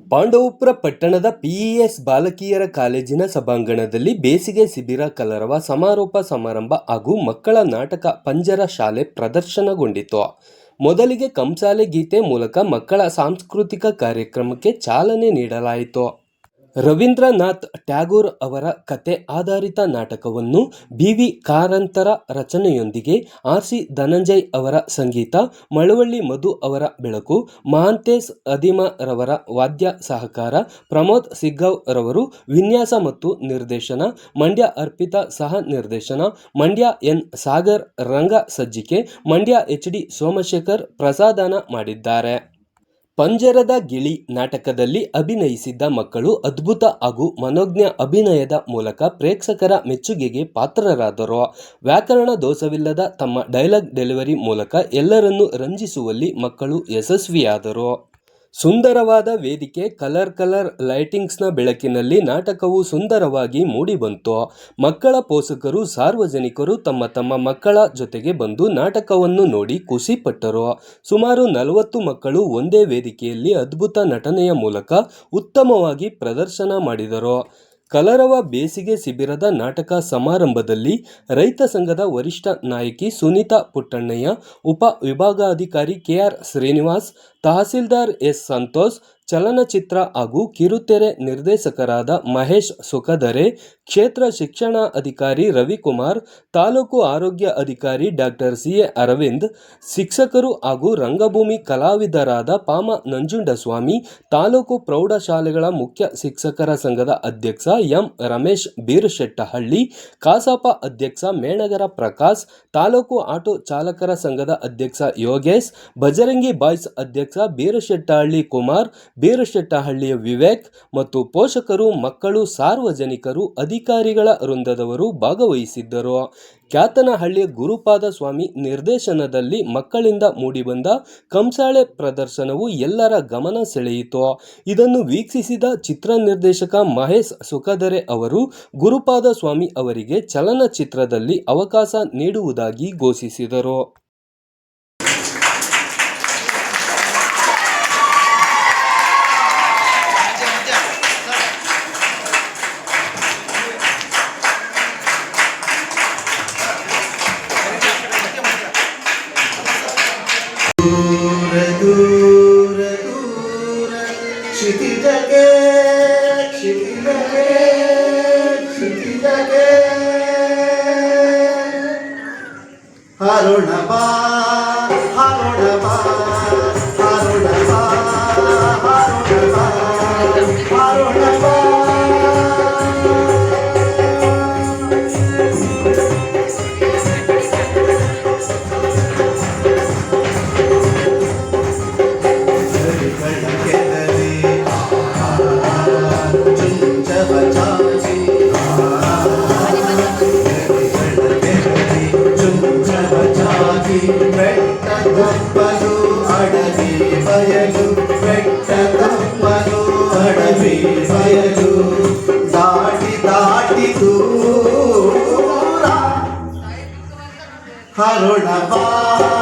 ಪಾಂಡವಪುರ ಪಟ್ಟಣದ ಪಿಇಎಸ್ ಬಾಲಕಿಯರ ಕಾಲೇಜಿನ ಸಭಾಂಗಣದಲ್ಲಿ ಬೇಸಿಗೆ ಶಿಬಿರ ಕಲರವ ಸಮಾರೋಪ ಸಮಾರಂಭ ಹಾಗೂ ಮಕ್ಕಳ ನಾಟಕ ಪಂಜರ ಶಾಲೆ ಪ್ರದರ್ಶನಗೊಂಡಿತು. ಮೊದಲಿಗೆ ಕಂಸಾಲೆ ಗೀತೆ ಮೂಲಕ ಮಕ್ಕಳ ಸಾಂಸ್ಕೃತಿಕ ಕಾರ್ಯಕ್ರಮಕ್ಕೆ ಚಾಲನೆ ನೀಡಲಾಯಿತು. ರವೀಂದ್ರನಾಥ್ ಟ್ಯಾಗೋರ್ ಅವರ ಕತೆ ಆಧಾರಿತ ನಾಟಕವನ್ನು ಬಿ ವಿ ಕಾರಂತರ ರಚನೆಯೊಂದಿಗೆ ಆರ್ ಸಿ ಧನಂಜಯ್ ಅವರ ಸಂಗೀತ, ಮಳವಳ್ಳಿ ಮಧು ಅವರ ಬೆಳಕು, ಮಹಾಂತೇಶ್ ಅದಿಮರವರ ವಾದ್ಯ ಸಹಕಾರ, ಪ್ರಮೋದ್ ಸಿಗ್ಗವ್ ರವರು ವಿನ್ಯಾಸ ಮತ್ತು ನಿರ್ದೇಶನ, ಮಂಡ್ಯ ಅರ್ಪಿತಾ ಸಹ ನಿರ್ದೇಶನ, ಮಂಡ್ಯ ಎನ್. ಸಾಗರ್ ರಂಗ ಸಜ್ಜಿಕೆ, ಮಂಡ್ಯ ಎಚ್ ಡಿ ಸೋಮಶೇಖರ್ ಪ್ರಸಾದನ ಮಾಡಿದ್ದಾರೆ. ಪಂಜರದ ಗಿಳಿ ನಾಟಕದಲ್ಲಿ ಅಭಿನಯಿಸಿದ್ದ ಮಕ್ಕಳು ಅದ್ಭುತ ಹಾಗೂ ಮನೋಜ್ಞ ಅಭಿನಯದ ಮೂಲಕ ಪ್ರೇಕ್ಷಕರ ಮೆಚ್ಚುಗೆಗೆ ಪಾತ್ರರಾದರು, ವ್ಯಾಕರಣ ದೋಷವಿಲ್ಲದ ತಮ್ಮ ಡೈಲಾಗ್ ಡೆಲಿವರಿ ಮೂಲಕ ಎಲ್ಲರನ್ನೂ ರಂಜಿಸುವಲ್ಲಿ ಮಕ್ಕಳು ಯಶಸ್ವಿಯಾದರು. ಸುಂದರವಾದ ವೇದಿಕೆ, ಕಲರ್ ಕಲರ್ ಲೈಟಿಂಗ್ಸ್ನ ಬೆಳಕಿನಲ್ಲಿ ನಾಟಕವು ಸುಂದರವಾಗಿ ಮೂಡಿಬಂತು. ಮಕ್ಕಳ ಪೋಷಕರು, ಸಾರ್ವಜನಿಕರು ತಮ್ಮ ತಮ್ಮ ಮಕ್ಕಳ ಜೊತೆಗೆ ಬಂದು ನಾಟಕವನ್ನು ನೋಡಿ ಖುಷಿಪಟ್ಟರು. ಸುಮಾರು ನಲವತ್ತು ಮಕ್ಕಳು ಒಂದೇ ವೇದಿಕೆಯಲ್ಲಿ ಅದ್ಭುತ ನಟನೆಯ ಮೂಲಕ ಉತ್ತಮವಾಗಿ ಪ್ರದರ್ಶನ ಮಾಡಿದರು. ಕಲರವ ಬೇಸಿಗೆ ಶಿಬಿರದ ನಾಟಕ ಸಮಾರಂಭದಲ್ಲಿ ರೈತ ಸಂಘದ ವರಿಷ್ಠ ನಾಯಕಿ ಸುನೀತಾ ಪುಟ್ಟಣ್ಣಯ್ಯ, ಉಪ ವಿಭಾಗಾಧಿಕಾರಿ K R Srinivas, tahsildar S Santosh ಚಲನಚಿತ್ರ ಹಾಗೂ ಕಿರುತೆರೆ ನಿರ್ದೇಶಕರಾದ ಮಹೇಶ್ ಸುಖದರೆ, ಕ್ಷೇತ್ರ ಶಿಕ್ಷಣ ಅಧಿಕಾರಿ ರವಿಕುಮಾರ್, ತಾಲೂಕು ಆರೋಗ್ಯ ಅಧಿಕಾರಿ ಡಾಕ್ಟರ್ ಸಿ ಎ ಅರವಿಂದ್, ಶಿಕ್ಷಕರು ಹಾಗೂ ರಂಗಭೂಮಿ ಕಲಾವಿದರಾದ ಪಾಮ ನಂಜುಂಡಸ್ವಾಮಿ, ತಾಲೂಕು ಪ್ರೌಢಶಾಲೆಗಳ ಮುಖ್ಯ ಶಿಕ್ಷಕರ ಸಂಘದ ಅಧ್ಯಕ್ಷ ಎಂ ರಮೇಶ್ ಬೀರುಶೆಟ್ಟಹಳ್ಳಿ, ಕಸಾಪ ಅಧ್ಯಕ್ಷ ಮೇಣಗರ ಪ್ರಕಾಶ್, ತಾಲೂಕು ಆಟೋ ಚಾಲಕರ ಸಂಘದ ಅಧ್ಯಕ್ಷ ಯೋಗೇಶ್, ಬಜರಂಗಿ ಬಾಯ್ಸ್ ಅಧ್ಯಕ್ಷ ಬೀರುಶೆಟ್ಟಹಳ್ಳಿ ಕುಮಾರ್ ಬೀರಶೆಟ್ಟಹಳ್ಳಿಯ ವಿವೇಕ್ ಮತ್ತು ಪೋಷಕರು, ಮಕ್ಕಳು, ಸಾರ್ವಜನಿಕರು, ಅಧಿಕಾರಿಗಳ ವೃಂದದವರು ಭಾಗವಹಿಸಿದ್ದರು. ಖ್ಯಾತನಹಳ್ಳಿಯ ಗುರುಪಾದ ಸ್ವಾಮಿ ನಿರ್ದೇಶನದಲ್ಲಿ ಮಕ್ಕಳಿಂದ ಮೂಡಿಬಂದ ಕಂಸಾಳೆ ಪ್ರದರ್ಶನವು ಎಲ್ಲರ ಗಮನ ಸೆಳೆಯಿತು. ಇದನ್ನು ವೀಕ್ಷಿಸಿದ ಚಿತ್ರ ನಿರ್ದೇಶಕ ಮಹೇಶ್ ಸುಖದರೆ ಅವರು ಗುರುಪಾದ ಸ್ವಾಮಿ ಅವರಿಗೆ ಚಲನಚಿತ್ರದಲ್ಲಿ ಅವಕಾಶ ನೀಡುವುದಾಗಿ ಘೋಷಿಸಿದರು. ಕ್ಷಿತಿಜಗೆ ಕ್ಷಿತಿಜಗೆ ಕ್ಷಿತಿಜಗೆ ಹರುಣ ಬಾ. Karuna Pai.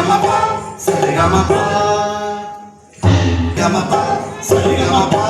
Saregama pa, saregama pa, saregama pa, saregama pa.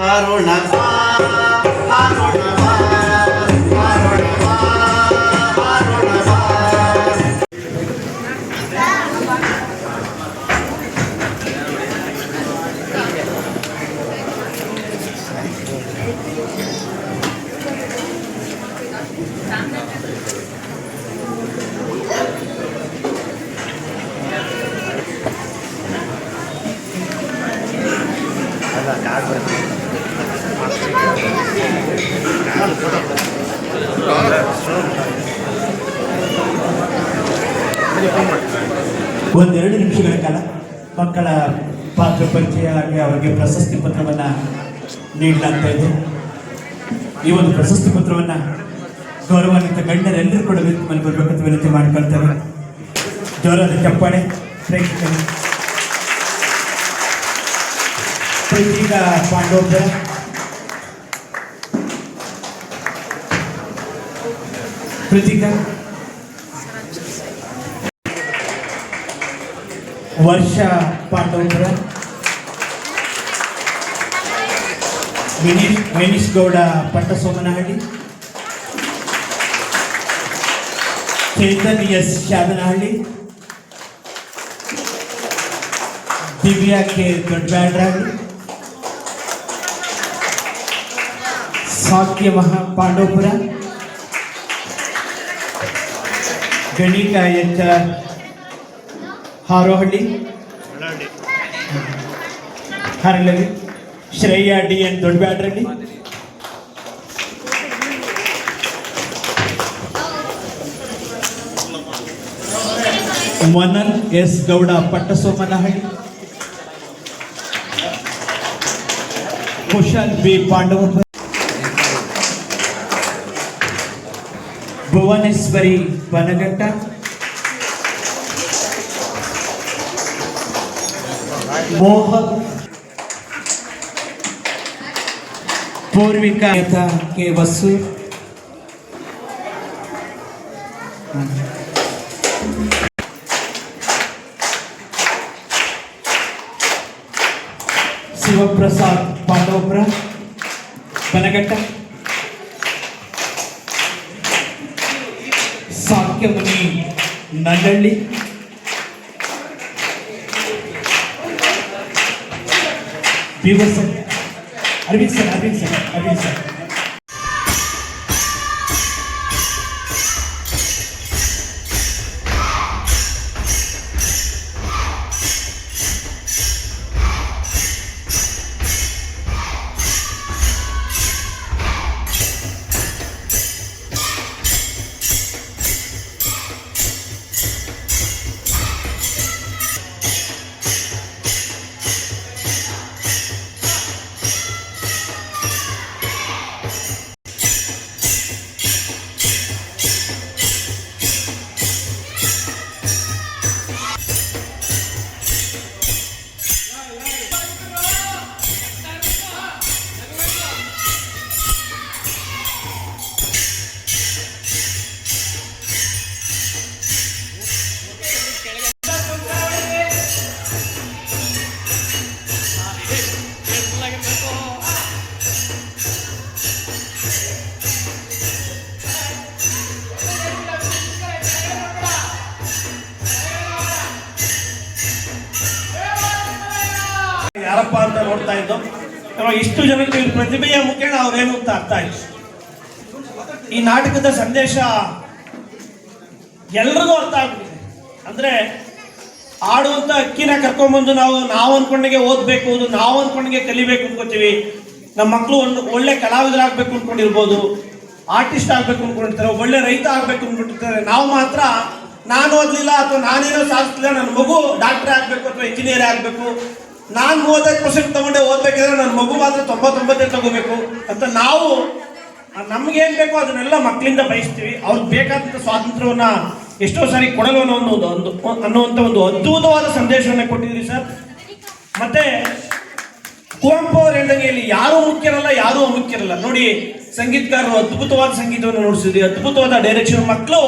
ಹರುಣ ಅವರಿಗೆ ಪ್ರಶಸ್ತಿ ಪತ್ರವನ್ನು ನೀಡಲಾಗ್ತಾ ಇದೆ. ಈ ಒಂದು ಪ್ರಶಸ್ತಿ ಪತ್ರವನ್ನು ಗೌರವಾನ್ವಿತ ಗಣ್ಯರೆಲ್ಲರೂ ಕೂಡ ವೇದಿಕೆ ಬರಬೇಕಂತ ವಿನಂತಿ ಮಾಡ್ಕೊಳ್ತಾರೆ ಜೋರಾದ ಚಪ್ಪಾಳೆ, ಪ್ರೇಕ್ಷಕರು. ಪ್ರತೀಕ ಪಾಂಡೋಪುರ ಪ್ರತೀಕ. ವರ್ಷ ಪಾಂಡವಪುರ ವಿನೀಶ್ ವಿನೀಶ್ ಗೌಡ ಪಟ್ಟಸೋಮನಹಳ್ಳಿ. ಚೇತನ್ ಎಸ್ ಶಾದನಹಳ್ಳಿ ದಿವ್ಯಾ ಕೆ ದೊಡ್ಡಬ್ಯಾಡ್ರಹಳ್ಳಿ ಸಾಕ್ಯ ಮಹಾ Pandavapura Ganika H Harohalli. Haralalli Shreya D N Doddabyadrahalli Manan S Gowda Pattasomanahalli Kushal B Pandavapura Bhuvaneshwari Banaghatta Mohan Purvika नेता के बसु शिवप्रसाद पांडवपुर बनगट्ट। साख्यमुनि नजल्ली विवसंत Arvind sir Arvind sir Arvind sir ಇಷ್ಟು ಜನಕ್ಕೆ ಪ್ರತಿಭೆಯ ಮುಖೇಣ ಅವ್ರೇನು ಅಂತ ಅರ್ಥ ಆಯ್ತು ಈ ನಾಟಕದ ಸಂದೇಶ ಎಲ್ರಿಗೂ ಅರ್ಥ ಆಗ್ಬಿಟ್ಟಿದೆ. ಅಂದ್ರೆ ಆಡುವಂತ ಅಕ್ಕಿನ ಕರ್ಕೊಂಡ್ಬಂದು ನಾವು ನಾವು ಅನ್ಕೊಂಡಿಗೆ ಓದ್ಬೇಕು ನಾವು ಅನ್ಕೊಂಡಿಗೆ ಕಲಿಬೇಕು ಅನ್ಕೋತೀವಿ. ನಮ್ಮ ಮಕ್ಕಳು ಒಂದು ಒಳ್ಳೆ ಕಲಾವಿದರಾಗಬೇಕು ಅನ್ಕೊಂಡಿರ್ಬೋದು, ಆರ್ಟಿಸ್ಟ್ ಆಗ್ಬೇಕು ಅನ್ಕೊಂಡಿರ್ತಾರೆ, ಒಳ್ಳೆ ರೈತ ಆಗ್ಬೇಕು ಅನ್ಕೊಂಡಿರ್ತಾರೆ. ನಾವು ಮಾತ್ರ ನಾನು ಓದ್ಲಿಲ್ಲ ಅಥವಾ ನಾನೇನೋ ಸಾಧಿಸ್ಲಿಲ್ಲ, ನನ್ನ ಮಗು ಡಾಕ್ಟರ್ ಆಗ್ಬೇಕು ಅಥವಾ ಇಂಜಿನಿಯರ್ ಆಗ್ಬೇಕು ನಾನು ಮೂವತ್ತೈದು ಪರ್ಸೆಂಟ್ ತಗೊಂಡೆ ಓದ್ಬೇಕಿದ್ರೆ ನನ್ನ ಮಗು ಮಾತ್ರ ತೊಂಬತ್ತೊಂಬತ್ತೇ ತಗೋಬೇಕು ಅಂತ ನಾವು, ನಮ್ಗೇನು ಬೇಕೋ ಅದನ್ನೆಲ್ಲ ಮಕ್ಕಳಿಂದ ಬಯಸ್ತೀವಿ. ಅವ್ರಿಗೆ ಬೇಕಾದಂಥ ಸ್ವಾತಂತ್ರ್ಯವನ್ನ ಎಷ್ಟೋ ಸಾರಿ ಕೊಡಲು ಅನ್ನೋ ಒಂದು ಒಂದು ಅನ್ನುವಂಥ ಒಂದು ಅದ್ಭುತವಾದ ಸಂದೇಶವನ್ನ ಕೊಟ್ಟಿದ್ದೀರಿ ಸರ್. ಮತ್ತೆ ಕುವೆಂಪು ಅವ್ರು ಹೇಳಿದಂಗೆ ಇಲ್ಲಿ ಯಾರು ಮುಖ್ಯರಲ್ಲ, ಯಾರು ಅಮುಖ್ಯರಲ್ಲ. ನೋಡಿ, ಸಂಗೀತಗಾರರು ಅದ್ಭುತವಾದ ಸಂಗೀತವನ್ನು ನೋಡಿಸಿದ್ವಿ ಅದ್ಭುತವಾದ ಡೈರೆಕ್ಷನ್ ಮಕ್ಕಳು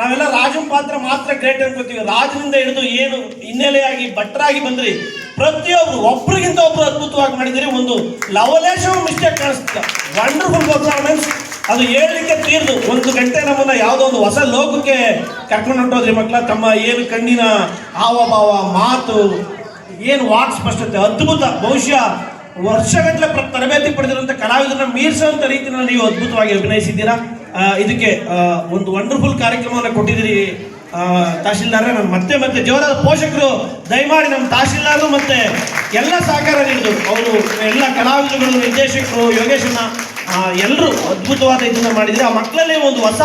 ನಾವೆಲ್ಲ ರಾಜನ್ ಪಾತ್ರ ಮಾತ್ರ ಗ್ರೇಟ್ ಅನ್ಕೋತೀವಿ. ರಾಜನಿಂದ ಹಿಡಿದು ಏನು ಹಿನ್ನೆಲೆಯಾಗಿ ಭಟ್ರಾಗಿ ಬಂದ್ರಿ ಪ್ರತಿಯೊಬ್ರು, ಒಬ್ರಿಗಿಂತ ಒಬ್ರು ಅದ್ಭುತವಾಗಿ ಮಾಡಿದಿರಿ ಒಂದು ಲವಲೇಶ ಮಿಸ್ಟೇಕ್ ಕಾಣಿಸ್ತಿಲ್ಲ. ವಂಡರ್ಫುಲ್ ಪರ್ಫಾರ್ಮೆನ್ಸ್ ಅದು ಹೇಳಲಿಕ್ಕೆ ತೀರ್ದು. ಒಂದು ಗಂಟೆ ನಮ್ಮನ್ನ ಯಾವುದೋ ಒಂದು ಹೊಸ ಲೋಕಕ್ಕೆ ಕರ್ಕೊಂಡು ಹೊಂಟೋದ್ರಿ ಮಕ್ಕಳ, ತಮ್ಮ ಏನು ಕಣ್ಣಿನ ಹಾವಭಾವ, ಮಾತು, ಏನು ವಾಕ್ ಸ್ಪಷ್ಟತೆ, ಅದ್ಭುತ. ಬಹುಶಃ ವರ್ಷಗಟ್ಟಲೆ ತರಬೇತಿ ಪಡೆದಿರುವಂಥ ಕಲಾವಿದರನ್ನ ಮೀರಿಸುವಂಥ ರೀತಿಯಲ್ಲಿ ನೀವು ಅದ್ಭುತವಾಗಿ ಅಭಿನಯಿಸಿದ್ದೀರಾ? ಇದಕ್ಕೆ ಒಂದು ವಂಡರ್ಫುಲ್ ಕಾರ್ಯಕ್ರಮವನ್ನು ಕೊಟ್ಟಿದ್ದೀರಿ. ಆ, ತಹಶೀಲ್ದಾರ್ರೆ ನಾನು ಮತ್ತೆ ಮತ್ತೆ ಜೋರಾದ ಪೋಷಕರು ದಯಮಾಡಿ ನಮ್ಮ ತಹಶೀಲ್ದಾರರು ಮತ್ತೆ ಎಲ್ಲ ಸಹಕಾರ ನೀಡಿದ್ರು. ಅವರು ಎಲ್ಲ ಕಲಾವಿದರುಗಳು ನಿರ್ದೇಶಕರು ಯೋಗೇಶನ ಎಲ್ಲರೂ ಅದ್ಭುತವಾದ ಇದನ್ನ ಮಾಡಿದ್ರೆ ಆ ಮಕ್ಕಳಲ್ಲಿ ಒಂದು ಹೊಸ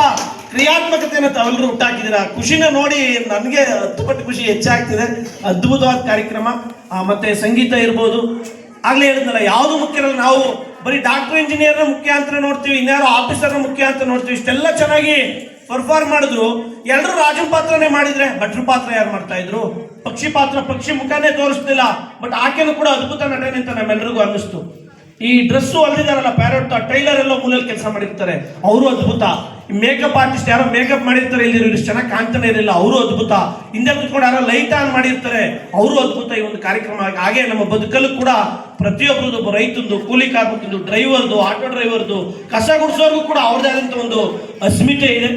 ಕ್ರಿಯಾತ್ಮಕತೆಯನ್ನು ತಾವೆಲ್ಲರೂ ಹುಟ್ಟಾಕಿದ್ದೀರಾ? ಖುಷಿನ ನೋಡಿ ನನಗೆ ಹತ್ತು ಪಟ್ಟು ಖುಷಿ ಹೆಚ್ಚಾಗ್ತಿದೆ. ಅದ್ಭುತವಾದ ಕಾರ್ಯಕ್ರಮ. ಮತ್ತೆ ಸಂಗೀತ ಇರ್ಬೋದು. ಆಗಲೇ ಹೇಳಿದ್ನಲ್ಲ ಯಾವುದು ಮುಖ್ಯ ನಾವು ಬರೀ ಡಾಕ್ಟರ್ ಇಂಜಿನಿಯರ್ನ ಮುಖ್ಯ ಅಂತ ನೋಡ್ತೀವಿ ಇನ್ಯಾರೋ ಆಫೀಸರ್ನ ಮುಖ್ಯ ಅಂತ ನೋಡ್ತೀವಿ. ಇಷ್ಟೆಲ್ಲ ಚೆನ್ನಾಗಿ ಪರ್ಫಾರ್ಮ್ ಮಾಡಿದ್ರು ಎಲ್ಲರೂ ರಾಜನ್ ಪಾತ್ರನೇ ಮಾಡಿದ್ರೆ, ಭಟ್ರ ಪಾತ್ರ ಯಾರು ಮಾಡ್ತಾ ಇದ್ರು? ಪಕ್ಷಿ ಪಾತ್ರ, ಪಕ್ಷಿ ಮುಖಾನೇ ತೋರಿಸ್ತಿಲ್ಲ. ಬಟ್ ಆಕೆನೂ ಕೂಡ ಅದ್ಭುತ ನಟನೆ ಅಂತ ನಮ್ಮೆಲ್ಲರಿಗೂ ಅನ್ನಿಸ್ತು. ಈ ಡ್ರೆಸ್ಸು ಅಲ್ಲಿದಾರಲ್ಲ ಪ್ಯಾರೋಟ್ ಟೈಲರ್ ಎಲ್ಲ ಮೂಲಲ್ಲಿ ಕೆಲಸ ಮಾಡಿರ್ತಾರೆ. ಅವರು ಅದ್ಭುತ. ಮೇಕಪ್ ಆರ್ಟಿಸ್ಟ್ ಯಾರೋ ಮೇಕಪ್ ಮಾಡಿರ್ತಾರೆ ಇಲ್ಲಿ ಇಷ್ಟು ಚೆನ್ನಾಗಿ ಕಾಣ್ತಾನೆ ಇರಲಿಲ್ಲ, ಅವರು ಅದ್ಭುತ. ಹಿಂದೆ ಕುತ್ಕೊಂಡು ಯಾರೋ ಲೈಟ್ ಆನ್ ಮಾಡಿರ್ತಾರೆ, ಅವರು ಅದ್ಭುತ ಈ ಒಂದು ಕಾರ್ಯಕ್ರಮ. ಹಾಗೆ ನಮ್ಮ ಬದುಕಲ್ಲೂ ಕೂಡ ಪ್ರತಿಯೊಬ್ಬರದ್ದು ಒಬ್ಬ ರೈತಂದು, ಕೂಲಿ ಕಾರ್ಮಿಕಂದು ಡ್ರೈವರ್ದು ಆಟೋ ಡ್ರೈವರ್ದು ಕಸ ಗುಡಿಸೋರ್ಗೂ ಕೂಡ ಅವ್ರದೇ ಆದಂಥ ಒಂದು ಅಸ್ಮಿತೆ ಇದೆ.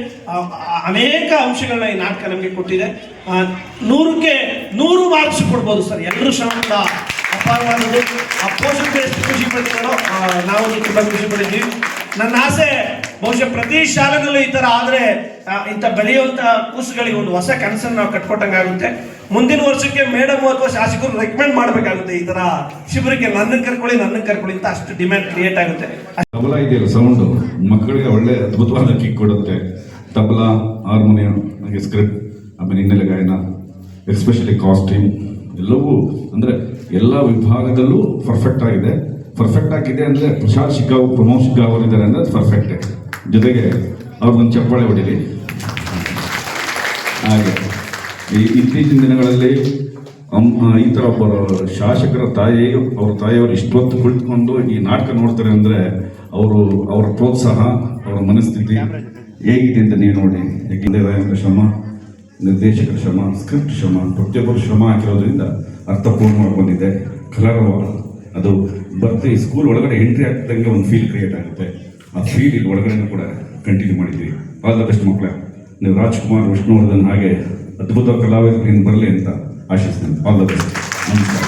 ಅನೇಕ ಅಂಶಗಳನ್ನ ಈ ನಾಟಕ ನಮಗೆ ಕೊಟ್ಟಿದೆ. ನೂರಕ್ಕೆ ನೂರು ಮಾರ್ಕ್ಸ್ ಕೊಡ್ಬೋದು ಸರ್ ಎಲ್ಲರೂ ಶ್ರಮದಿಂದ ಅಪಾರವಾದದ್ದು ಆ ಪೋಷಕರು ಎಷ್ಟು ಖುಷಿ ಪಡ್ತಾರೋ ನಾವು ತುಂಬ ಖುಷಿ ಪಡಿದ್ದೀವಿ ನನ್ನ ಆಸೆ, ಬಹುಶಃ ಪ್ರತಿ ಶಾಲೆಗಳಲ್ಲೂ ಈ ಥರ ಆದರೆ ಇಂಥ ಬೆಳೆಯುವಂಥ ಕೂಸುಗಳಿಗೆ ಒಂದು ಹೊಸ ಕನಸನ್ನು ನಾವು ಕಟ್ಕೊಟ್ಟಂಗಾಗುತ್ತೆ. ಮುಂದಿನ ವರ್ಷಕ್ಕೆ ಮೇಡಮ್ ಅಥವಾ ಶಾಸಕರು ರೆಕಮೆಂಡ್ ಮಾಡಬೇಕಾಗುತ್ತೆ ಈ ಥರ ಶಿಬಿರಕ್ಕೆ ನನ್ನನ್ನು ಕರ್ಕೊಳ್ಳಿ ನನ್ನನ್ನು ಕರ್ಕೊಳ್ಳಿ ಅಂತ ಅಷ್ಟು ಡಿಮ್ಯಾಂಡ್ ಕ್ರಿಯೇಟ್ ಆಗುತ್ತೆ. ತಬಲಾ ಇದೆಯಲ್ಲ ಸೌಂಡು ಮಕ್ಕಳಿಗೆ ಒಳ್ಳೆ ಅದ್ಭುತವಾದ ಕಿಕ್ ಕೊಡುತ್ತೆ. ತಬಲಾ ಹಾರ್ಮೋನಿಯಂ ಹಾಗೆ ಸ್ಕ್ರಿಪ್ಟ್ ಆಮೇಲೆ ಹಿನ್ನೆಲೆ ಗಾಯನ ಎಸ್ಪೆಷಲಿ ಕಾಸ್ಟ್ಯೂಮ್ ಎಲ್ಲವೂ ಅಂದರೆ ಎಲ್ಲ ವಿಭಾಗದಲ್ಲೂ ಪರ್ಫೆಕ್ಟ್ ಆಗಿದೆ. ಪರ್ಫೆಕ್ಟ್ ಆಗಿದೆ ಅಂದರೆ ಪ್ರಶಾಂತ್ ಶಿಕಾವ್ ಪ್ರಮೋದ್ ಅವರು ಇದ್ದಾರೆ ಅಂದರೆ ಪರ್ಫೆಕ್ಟೇ ಜೊತೆಗೆ ಅವ್ರಿಗೊಂದು ಚಪ್ಪಾಳೆ ಹೊಡಿಲಿ. ಹಾಗೆ. ಈ ಇತ್ತೀಚಿನ ದಿನಗಳಲ್ಲಿ ಈ ಥರ ಒಬ್ಬ ಶಾಸಕರ ತಾಯಿ ಅವ್ರ ತಾಯಿಯವರು ಇಷ್ಟೊತ್ತು ಕುಳಿತುಕೊಂಡು ಈ ನಾಟಕ ನೋಡ್ತಾರೆ ಅಂದರೆ ಅವರು ಅವರ ಪ್ರೋತ್ಸಾಹ, ಅವರ ಮನಸ್ಥಿತಿ ಹೇಗಿದೆ ಅಂತ ನೀವು ನೋಡಿ. ಯಾಕೆಂದರೆ ಶ್ರಮ ನಿರ್ದೇಶಕರ ಶ್ರಮ ಸ್ಕ್ರಿಪ್ಟ್ ಶ್ರಮ ಪ್ರತಿಯೊಬ್ಬರು ಶ್ರಮ ಹಾಕಿರೋದ್ರಿಂದ ಅರ್ಥಪೂರ್ಣವಾಗಿ ಬಂದಿದೆ. ಕಲರವ ಅದು ಬರ್ತಿ ಸ್ಕೂಲ್ ಒಳಗಡೆ ಎಂಟ್ರಿ ಆಗ್ತಿದ್ದಂಗೆ ಒಂದು ಫೀಲ್ ಕ್ರಿಯೇಟ್ ಆಗುತ್ತೆ. ಆ ಫೀಲ್ ಇಲ್ಲಿ ಒಳಗಡೆ ಕೂಡ ಕಂಟಿನ್ಯೂ ಮಾಡಿದ್ವಿ ಆಲ್ ದ ಬೆಸ್ಟ್ ಮಕ್ಕಳ ನೀವು ರಾಜ್ಕುಮಾರ್ ವಿಷ್ಣುವರ್ಧನ್ ಹಾಗೆ ಅದ್ಭುತ ಕಲಾವಿದರು ಇನ್ನು ಬರಲಿ ಅಂತ ಆಶಿಸ್ತೇನೆ. ಆಲ್ ದ ಬೆಸ್ಟ್ ನಮಸ್ಕಾರ.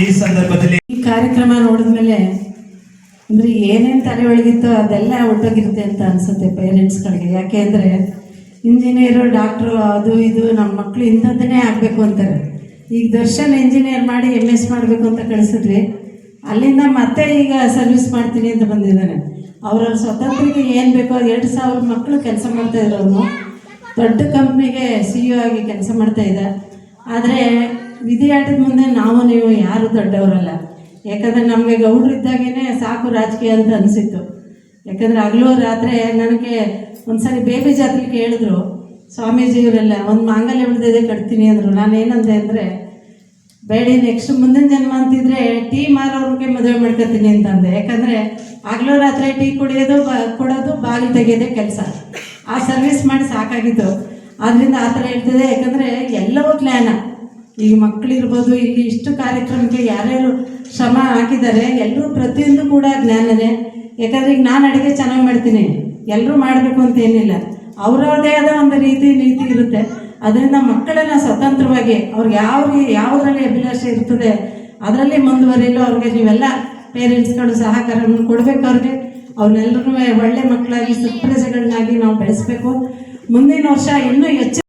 ಈ ಸಂದರ್ಭದಲ್ಲಿ ಈ ಕಾರ್ಯಕ್ರಮ ನೋಡಿದ್ಮೇಲೆ ಅಂದ್ರೆ ಏನೇನು ತಲೆ ಒಳಗಿತ್ತೋ ಅದೆಲ್ಲ ಒಟ್ಟೋಗಿರುತ್ತೆ ಅಂತ ಅನ್ಸುತ್ತೆ ಪೇರೆಂಟ್ಸ್ಗಳಿಗೆ ಯಾಕೆ ಅಂದರೆ ಇಂಜಿನಿಯರು, ಡಾಕ್ಟ್ರು, ಅದು ಇದು ನಮ್ಮ ಮಕ್ಕಳು ಇಂಥದ್ದನ್ನೇ ಆಗಬೇಕು ಅಂತಾರೆ. ಈಗ ದರ್ಶನ್ ಇಂಜಿನಿಯರ್ ಮಾಡಿ ಎಂ ಎಸ್ ಮಾಡಬೇಕು ಅಂತ ಕಳಿಸಿದ್ವಿ ಅಲ್ಲಿಂದ ಮತ್ತೆ ಈಗ ಸರ್ವಿಸ್ ಮಾಡ್ತೀನಿ ಅಂತ ಬಂದಿದ್ದಾನೆ. ಅವರ ಸ್ವತಂತ್ರಿಗೆ ಏನು ಬೇಕೋ ಎರಡು ಸಾವಿರ ಮಕ್ಕಳು ಕೆಲಸ ಮಾಡ್ತಾ ಇದ್ರು ಅವನು ದೊಡ್ಡ ಕಂಪ್ನಿಗೆ ಸಿ ಇ ಆಗಿ ಕೆಲಸ ಮಾಡ್ತಾ ಇದ್ದ. ಆದರೆ ವಿಧಿಯಾಟದ ಮುಂದೆ ನಾವು, ನೀವು ಯಾರು ದೊಡ್ಡವರಲ್ಲ. ಯಾಕಂದರೆ ನಮಗೆ ಗೌಡ್ರು ಇದ್ದಾಗೇ ಸಾಕು ರಾಜಕೀಯ ಅಂತ ಅನಿಸಿತ್ತು. ಯಾಕಂದರೆ ಹಗಲು ರಾತ್ರಿ ನನಗೆ ಒಂದ್ಸರಿ ಬೇಬಿ ಜಾತ್ರೆಗೆ ಹೇಳಿದ್ರು ಸ್ವಾಮೀಜಿಯವರೆಲ್ಲ ಒಂದು ಮಾಂಗಲ್ಯ ಉಳಿದಿದೆ, ಕಟ್ತೀನಿ ಅಂದರು. ನಾನು ಏನಂದೆ ಅಂದರೆ, ಬೇಡಿ ನೆಕ್ಸ್ಟ್ ಮುಂದಿನ ಜನ್ಮ ಅಂತಿದ್ರೆ ಟೀ ಮಾರೋರಿಗೆ ಮದುವೆ ಮಾಡ್ಕೊತೀನಿ ಅಂತಂದೆ ಯಾಕಂದರೆ ಹಗಲು ರಾತ್ರಿ ಟೀ ಕುಡಿಯೋದು, ಬ, ಕೊಡೋದು, ಬಾಗಿಲು ತೆಗೆಯೋದೇ ಕೆಲಸ. ಆ ಸರ್ವಿಸ್ ಮಾಡಿ ಸಾಕಾಗಿತ್ತು. ಆದ್ದರಿಂದ ಆ ಥರ ಹೇಳ್ತಿದೆ. ಯಾಕಂದರೆ ಎಲ್ಲವೂ ಜ್ಞಾನ. ಈಗ ಮಕ್ಕಳಿರ್ಬೋದು ಇಲ್ಲಿ ಇಷ್ಟು ಕಾರ್ಯಕ್ರಮಕ್ಕೆ ಯಾರ್ಯಾರು ಶ್ರಮ ಹಾಕಿದ್ದಾರೆ, ಎಲ್ಲರೂ ಪ್ರತಿಯೊಂದು ಕೂಡ ಜ್ಞಾನನೇ. ಯಾಕಂದರೆ ಈಗ ನಾನು ಅಡುಗೆ ಚೆನ್ನಾಗಿ ಮಾಡ್ತೀನಿ. ಎಲ್ಲರೂ ಮಾಡಬೇಕು ಅಂತ ಏನಿಲ್ಲ. ಅವ್ರವ್ರದೇ ಆದ ಒಂದು ರೀತಿ ನೀತಿ ಇರುತ್ತೆ. ಅದರಿಂದ ಮಕ್ಕಳನ್ನ ಸ್ವತಂತ್ರವಾಗಿ ಅವ್ರಿಗೆ ಯಾವ ಯಾವುದರಲ್ಲಿ ಅಭಿಲಾಷೆ ಇರ್ತದೆ, ಅದರಲ್ಲಿ ಮುಂದುವರಿಯಲು ಅವ್ರಿಗೆ ನೀವೆಲ್ಲ ಪೇರೆಂಟ್ಸ್ಗಳು ಸಹಕಾರವನ್ನು ಕೊಡಬೇಕು ಅವ್ರಿಗೆ. ಅವ್ರನ್ನೆಲ್ಲರೂ ಒಳ್ಳೆ ಮಕ್ಕಳಾಗಿ ಸತ್ಪ್ರಜೆಗಳನ್ನಾಗಿ ನಾವು ಬೆಳೆಸಬೇಕು. ಮುಂದಿನ ವರ್ಷ ಇನ್ನೂ ಹೆಚ್ಚು